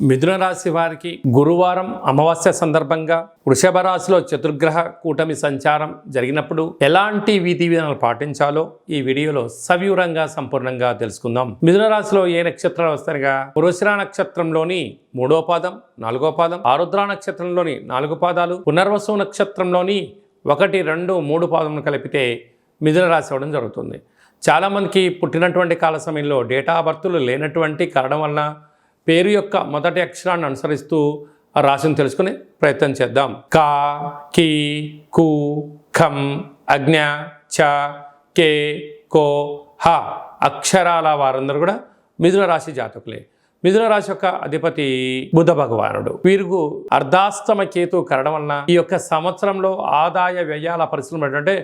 మిథున రాశి వారికి గురువారం అమావాస్య సందర్భంగా వృషభ రాశిలో చతుర్గ్రహ కూటమి సంచారం జరిగినప్పుడు ఎలాంటి విధి విధానాలు పాటించాలో ఈ వీడియోలో సవివరంగా సంపూర్ణంగా తెలుసుకుందాం. మిథున రాశిలో ఏ నక్షత్రాలు వస్తారుగా పురుషర నక్షత్రంలోని మూడో పాదం నాలుగో పాదం ఆరుద్ర నక్షత్రంలోని నాలుగు పాదాలు పునర్వసు నక్షత్రంలోని ఒకటి రెండు మూడు పాదములు కలిపితే మిథున రాశి అవడం జరుగుతుంది. చాలామందికి పుట్టినటువంటి కాల సమయంలో డేటా బర్తులు లేనటువంటి కారణం వలన పేరు యొక్క మొదటి అక్షరాన్ని అనుసరిస్తూ ఆ రాశిని తెలుసుకునే ప్రయత్నం చేద్దాం. కా కి కు ఖం అజ్ఞ చ కే కో హ అక్షరాల వారందరూ కూడా మిథున రాశి జాతకులే. మిథున రాశి యొక్క అధిపతి బుధ భగవానుడు. వీరుకు అర్ధాస్తమ కేతు కరడం వలన ఈ యొక్క సంవత్సరంలో ఆదాయ వ్యయాల పరిశ్రమ ఏంటంటే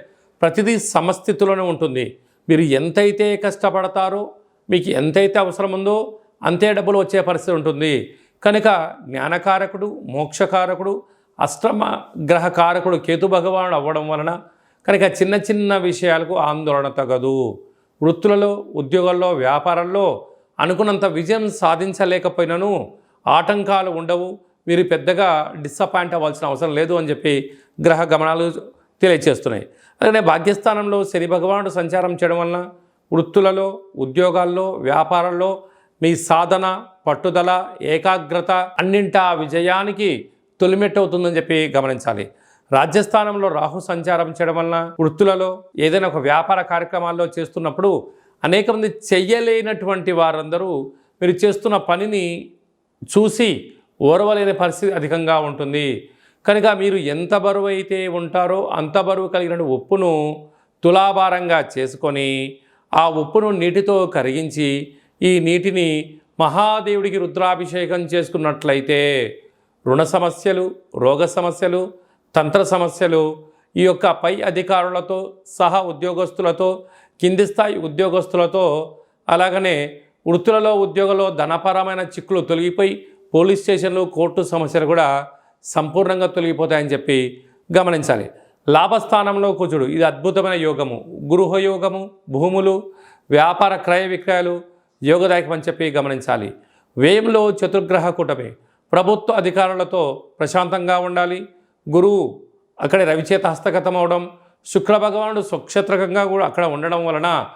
ప్రతిదీ సమస్థితిలోనే ఉంటుంది. మీరు ఎంతైతే కష్టపడతారో మీకు ఎంతైతే అవసరం ఉందో అంతే డబ్బులు వచ్చే పరిస్థితి ఉంటుంది. కనుక జ్ఞానకారకుడు మోక్షకారకుడు అష్టమ గ్రహకారకుడు కేతు భగవానుడు అవ్వడం వలన కనుక చిన్న చిన్న విషయాలకు ఆందోళన తగదు. వృత్తులలో ఉద్యోగాల్లో వ్యాపారంలో అనుకున్నంత విజయం సాధించలేకపోయినను ఆటంకాలు ఉండవు. మీరు పెద్దగా డిసప్పాయింట్ అవ్వాల్సిన అవసరం లేదు అని చెప్పి గ్రహ గమనాలు తెలియచేస్తున్నాయి. అలాగే భాగ్యస్థానంలో శని భగవానుడు సంచారం చేయడం వలన వృత్తులలో ఉద్యోగాల్లో వ్యాపారంలో మీ సాధన పట్టుదల ఏకాగ్రత అన్నింటా విజయానికి తొలిమెట్టవుతుందని చెప్పి గమనించాలి. రాజ్యస్థానంలో రాహు సంచారం చేయడం వలన వృత్తులలో ఏదైనా ఒక వ్యాపార కార్యక్రమాల్లో చేస్తున్నప్పుడు అనేక మంది చెయ్యలేనటువంటి వారందరూ మీరు చేస్తున్న పనిని చూసి ఓర్వలేని పరిస్థితి అధికంగా ఉంటుంది. కనుక మీరు ఎంత బరువు అయితే ఉంటారో అంత బరువు కలిగిన ఉప్పును తులాభారంగా చేసుకొని ఆ ఉప్పును నీటితో కరిగించి ఈ నీటిని మహాదేవుడికి రుద్రాభిషేకం చేసుకున్నట్లయితే రుణ సమస్యలు రోగ సమస్యలు తంత్ర సమస్యలు ఈ యొక్క పై అధికారులతో సహా ఉద్యోగస్తులతో కింది స్థాయి ఉద్యోగస్తులతో అలాగనే వృత్తులలో ఉద్యోగంలో ధనపరమైన చిక్కులు తొలగిపోయి పోలీస్ స్టేషన్లు కోర్టు సమస్యలు కూడా సంపూర్ణంగా తొలగిపోతాయని చెప్పి గమనించాలి. లాభస్థానంలో కుజుడు ఇది అద్భుతమైన యోగము. గృహయోగము భూములు వ్యాపార క్రయ విక్రయాలు యోగదాయకమని చెప్పి గమనించాలి. వ్యయంలో చతుర్గ్రహ కూటమి. ప్రభుత్వ అధికారులతో ప్రశాంతంగా ఉండాలి. గురువు అక్కడ రవిచేత హస్తగతం అవడం శుక్ర భగవానుడు స్వక్షత్రకంగా కూడా అక్కడ ఉండడం వలన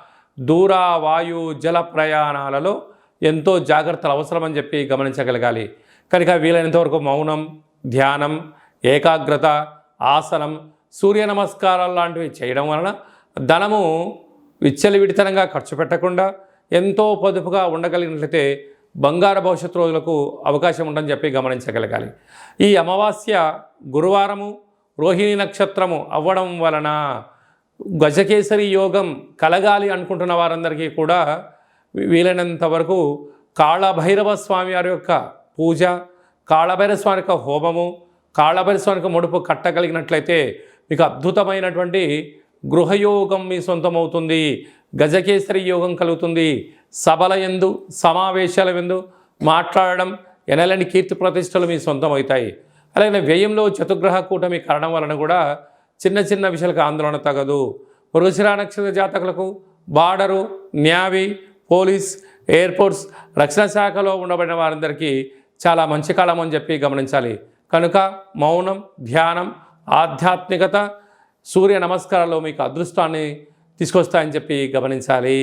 దూర వాయు జల ప్రయాణాలలో ఎంతో జాగ్రత్తలు అవసరమని చెప్పి గమనించగలగాలి. కనుక వీలైనంతవరకు మౌనం ధ్యానం ఏకాగ్రత ఆసనం సూర్య నమస్కారాలు లాంటివి చేయడం వలన ధనము విచ్చలివిడితనంగా ఖర్చు పెట్టకుండా ఎంతో పొదుపుగా ఉండగలిగినట్లయితే బంగారు భవిష్యత్తు రోజులకు అవకాశం ఉందని చెప్పి గమనించగలగాలి. ఈ అమావాస్య గురువారము రోహిణి నక్షత్రము అవ్వడం వలన గజకేసరి యోగం కలగాలి అనుకుంటున్న వారందరికీ కూడా వీలైనంత వరకు కాళభైరవ స్వామి వారి యొక్క పూజ కాళభైరవ స్వామి యొక్క హోమము కాళభైరవ స్వామికి ముడుపు కట్టగలిగినట్లయితే మీకు అద్భుతమైనటువంటి గృహయోగం మీ సొంతమవుతుంది. గజకేసరి యోగం కలుగుతుంది. సభల ఎందు సమావేశాల ఎందు మాట్లాడడం ఎనలని కీర్తి ప్రతిష్టలు మీ సొంతం అవుతాయి అలాగే వ్యయంలో చతుగ్రహ కూటమి కారణం వలన కూడా చిన్న చిన్న విషయాలకు ఆందోళన తగదు. పురుషిరా నక్షత్ర జాతకులకు బార్డరు న్యావీ పోలీస్ ఎయిర్పోర్ట్స్ రక్షణ శాఖలో ఉండబడిన వారందరికీ చాలా మంచి కాలం అని చెప్పి గమనించాలి. కనుక మౌనం ధ్యానం ఆధ్యాత్మికత సూర్య నమస్కారాలు మీకు అదృష్టాన్ని తీసుకొస్తాయని చెప్పి గమనించాలి.